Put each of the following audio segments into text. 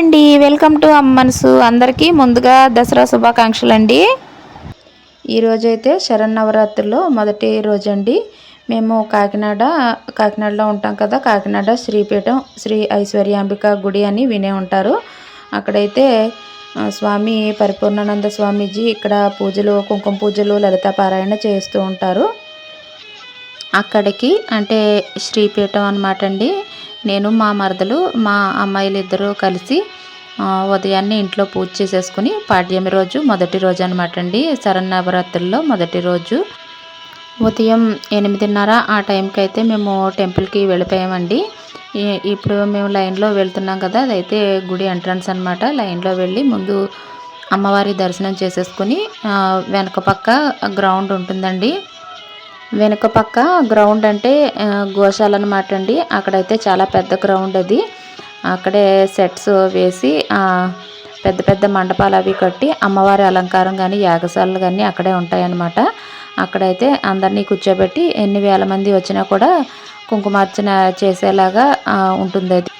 అండి. Welcome to Ammansu. అందరికీ ముందుగా దసరా శుభాకాంక్షలు అండి ఈరోజైతే శరన్నవరాత్రిలో మొదటి రోజండి. మేము కాకినాడ కాకినాడలో ఉంటాం కదా. కాకినాడ శ్రీపీఠం శ్రీ ఐశ్వర్యాంబిక గుడి అని వినే ఉంటారు. అక్కడైతే స్వామి పరిపూర్ణానంద స్వామీజీ ఇక్కడ పూజలు కుంకుమ పూజలు లలిత పారాయణ చేస్తూ ఉంటారు. అక్కడికి అంటే శ్రీపీఠం అనమాట అండి. నేను మా మరదలు మా అమ్మాయిలు ఇద్దరు కలిసి ఉదయాన్నే ఇంట్లో పూజ చేసేసుకుని పాడ్యమి రోజు మొదటి రోజు అనమాట అండి. శరన్నవరాత్రుల్లో మొదటి రోజు. ఉదయం ఎనిమిదిన్నర ఆ టైంకి అయితే మేము టెంపుల్కి వెళ్ళిపోయామండి. ఇప్పుడు మేము లైన్లో వెళ్తున్నాం కదా అదైతే గుడి ఎంట్రన్స్ అనమాట లైన్లో వెళ్ళి ముందు అమ్మవారి దర్శనం చేసేసుకుని వెనక పక్క గ్రౌండ్ ఉంటుందండి. వెనుక పక్క గ్రౌండ్ అంటే గోశాల అనమాట అండి. అక్కడైతే చాలా పెద్ద గ్రౌండ్ అది. అక్కడే సెట్స్ వేసి పెద్ద పెద్ద మండపాలు అవి కట్టి అమ్మవారి అలంకారం కానీ యాగశాలలు కానీ అక్కడే ఉంటాయన్నమాట. అక్కడైతే అందరినీ కూర్చోబెట్టి ఎన్ని వేల మంది వచ్చినా కూడా కుంకుమార్చన చేసేలాగా ఉంటుంది అది.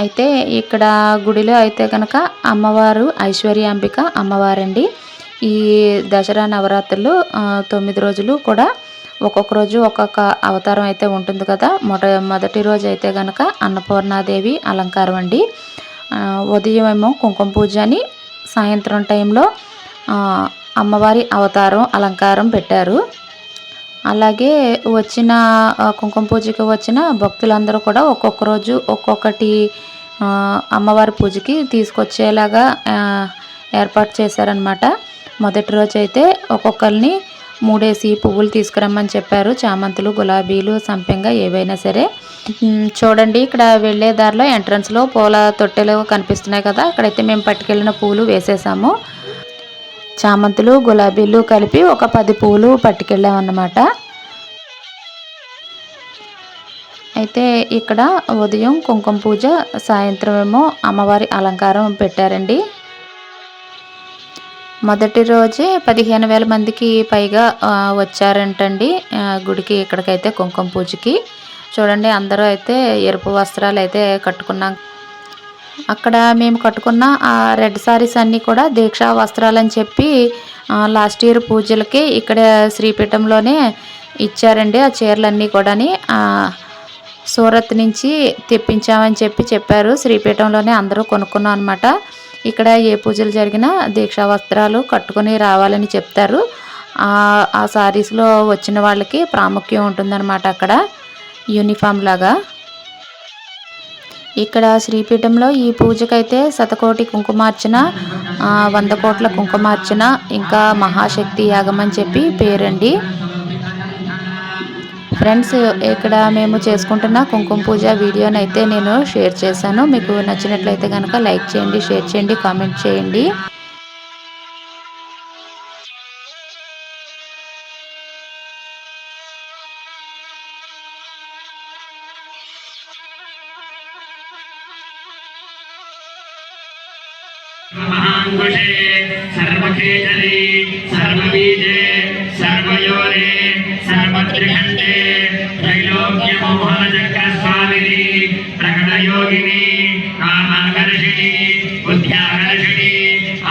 అయితే ఇక్కడ గుడిలో అయితే కనుక అమ్మవారు ఐశ్వర్యాంబిక అమ్మవారండి. ఈ దసరా నవరాత్రులు తొమ్మిది రోజులు కూడా ఒక్కొక్క రోజు ఒక్కొక్క అవతారం అయితే ఉంటుంది కదా. మొట మొదటి రోజు అయితే కనుక అన్నపూర్ణాదేవి అలంకారం అండి. ఉదయం ఏమో కుంకుమ పూజ అని సాయంత్రం టైంలో అమ్మవారి అవతారం అలంకారం పెట్టారు. అలాగే వచ్చిన కుంకుమ పూజకి వచ్చిన భక్తులందరూ కూడా ఒక్కొక్క రోజు ఒక్కొక్కటి అమ్మవారి పూజకి తీసుకొచ్చేలాగా ఏర్పాటు చేశారనమాట మొదటి రోజు అయితే ఒక్కొక్కరిని మూడేసి పువ్వులు తీసుకురమ్మని చెప్పారు. చామంతులు గులాబీలు సంపెంగ ఏవైనా సరే. చూడండి ఇక్కడ వెళ్ళే దారిలో ఎంట్రన్స్లో పూల తొట్టెలు కనిపిస్తున్నాయి కదా అక్కడైతే మేము పట్టుకెళ్ళిన పూలు వేసేసాము. చామంతులు గులాబీలు కలిపి ఒక పది పూలు పట్టుకెళ్ళామన్నమాట. అయితే ఇక్కడ ఉదయం కుంకుమ పూజ సాయంత్రం ఏమో అమ్మవారి అలంకారం పెట్టారండి. మొదటి రోజే పదిహేను వేల మందికి పైగా వచ్చారంటండి గుడికి ఇక్కడికైతే కుంకుమ పూజకి. చూడండి అందరూ అయితే ఎరుపు వస్త్రాలు అయితే కట్టుకున్నాం. అక్కడ మేము కట్టుకున్న ఆ రెడ్ సారీస్ అన్నీ కూడా దీక్షా వస్త్రాలు అని చెప్పి లాస్ట్ ఇయర్ పూజలకి ఇక్కడ శ్రీపీఠంలోనే ఇచ్చారండి. ఆ చీరలన్నీ కూడాని సూరత్ నుంచి తెప్పించామని చెప్పి చెప్పారు. శ్రీపీఠంలోనే అందరూ కొనుక్కున్నాం అనమాట ఇక్కడ ఏ పూజలు జరిగినా దీక్షా వస్త్రాలు కట్టుకొని రావాలని చెప్తారు. ఆ శారీస్లో వచ్చిన వాళ్ళకి ప్రాముఖ్యం ఉంటుందన్నమాట అక్కడ యూనిఫామ్ లాగా. ఇక్కడ శ్రీపీఠంలో ఈ పూజకైతే శతకోటి కుంకుమార్చన వంద కోట్ల కుంకుమార్చన ఇంకా మహాశక్తి యాగం అని చెప్పి పేరండి. ఫ్రెండ్స్ ఇక్కడ మేము చేసుకుంటున్న కుంకుమ పూజ వీడియోని అయితే నేను షేర్ చేశాను మీకు నచ్చినట్లయితే కనుక లైక్ చేయండి షేర్ చేయండి కామెంట్ చేయండి सर्वखेजरी सर्वबीजे सर्वयोरे सर्वत्रिखण्डे त्रैलोक्यमोहनचक्रस्वामिनि प्रकटयोगिनि कामाकर्षिणि बुद्ध्याकर्षिणि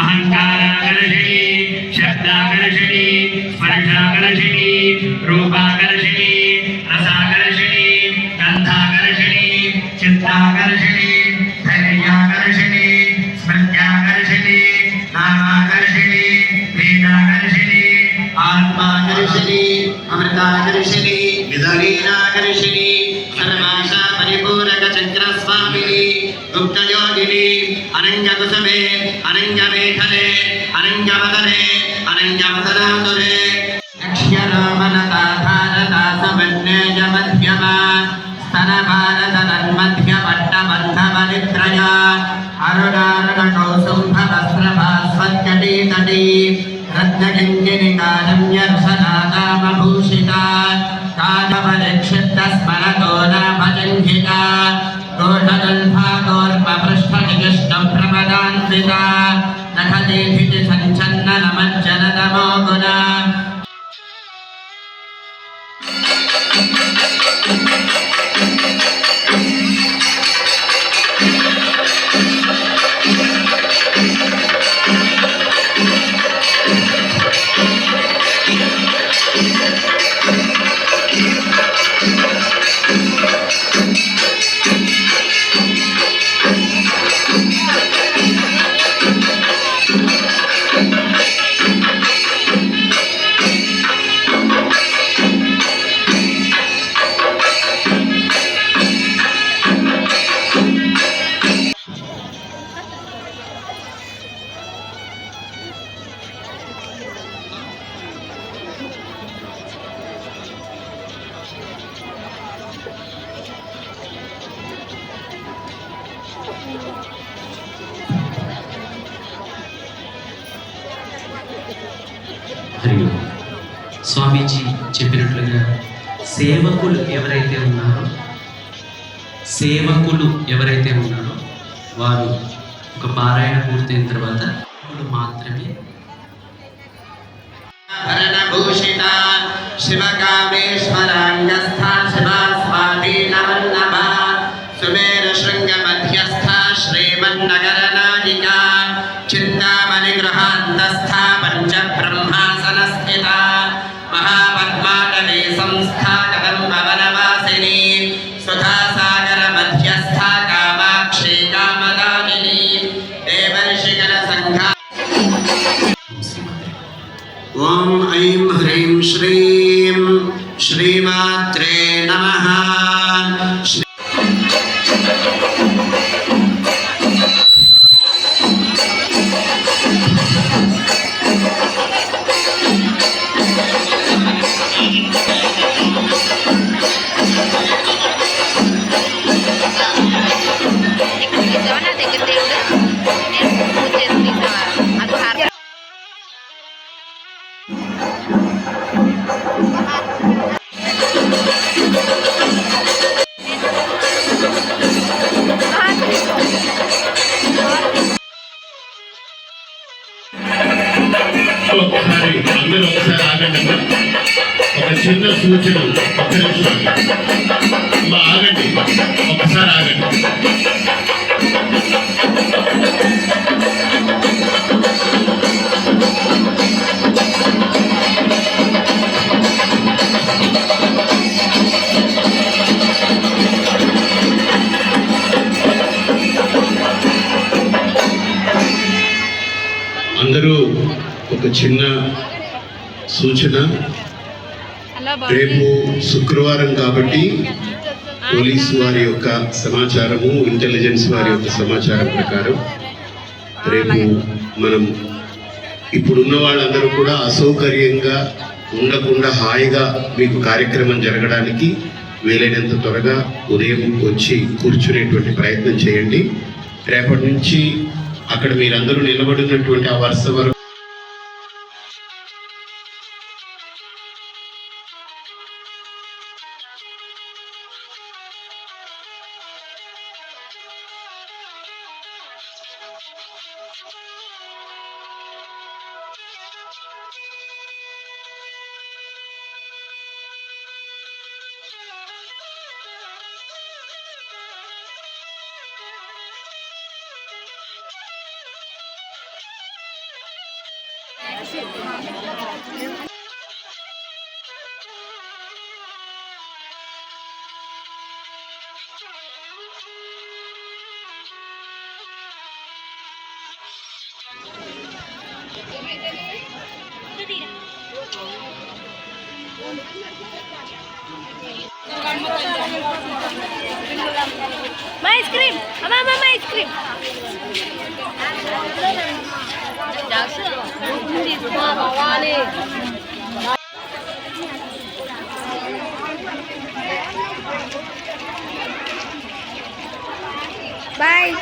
अहङ्काराकर्षिणि शब्दाकर्षिणि स्पर्शाकर्षिणि रूपाकर्षिणि रसाकर्षिणि गन्धाकर्षिणि चित्ताकर्षिणि गुप्तवामिनी गुप्तयोगिनी अनङ्गकुसुमे अनङ्गमेखने अनङ्गवदने अनङ्गवदनासुरे अक्षरोमनताधारतासमन्यजमध्यमा स्तनभारतन्मध्यपट्टबन्धमनित्रया अरुणारुणकौसुम्भवस्त्रभास्वत्कटीतटी रत्नकिङ्गिनिकारम्यरसनादामभूषिता दोषगल्भागोर्पपृष्ठनिकृष्टं प्रपदान्विता नखदेभिति सञ्चन्ननमज्जनतमो హరియో స్వామీజీ చెప్పినట్లుగా సేవకులు ఎవరైతే ఉన్నారో సేవకులు ఎవరైతే ఉన్నారో వారు ఒక పారాయణ పూర్తయిన తర్వాత మాత్రమే శివకామేశ్వరాంగస్థ శివా this time. ఒకసారి అందరూ ఒకసారి ఆగండి ఒక చిన్న సూచన ఒక్క నిమిషం. ఆగండి. ఒకసారి ఆగండి. ఒక చిన్న సూచన. రేపు శుక్రవారం కాబట్టి పోలీసు వారి యొక్క సమాచారము ఇంటెలిజెన్స్ వారి యొక్క సమాచారం ప్రకారం రేపు మనం ఇప్పుడున్న వాళ్ళందరూ కూడా అసౌకర్యంగా ఉండకుండా హాయిగా మీకు కార్యక్రమం జరగడానికి వీలైనంత త్వరగా ఉదయం వచ్చి కూర్చునేటువంటి ప్రయత్నం చేయండి. రేపటి నుంచి అక్కడ మీరందరూ నిలబడినటువంటి ఆ వరుస వరకు My ice cream. Mama, my ice cream. తీసుకోవాలి బాయ్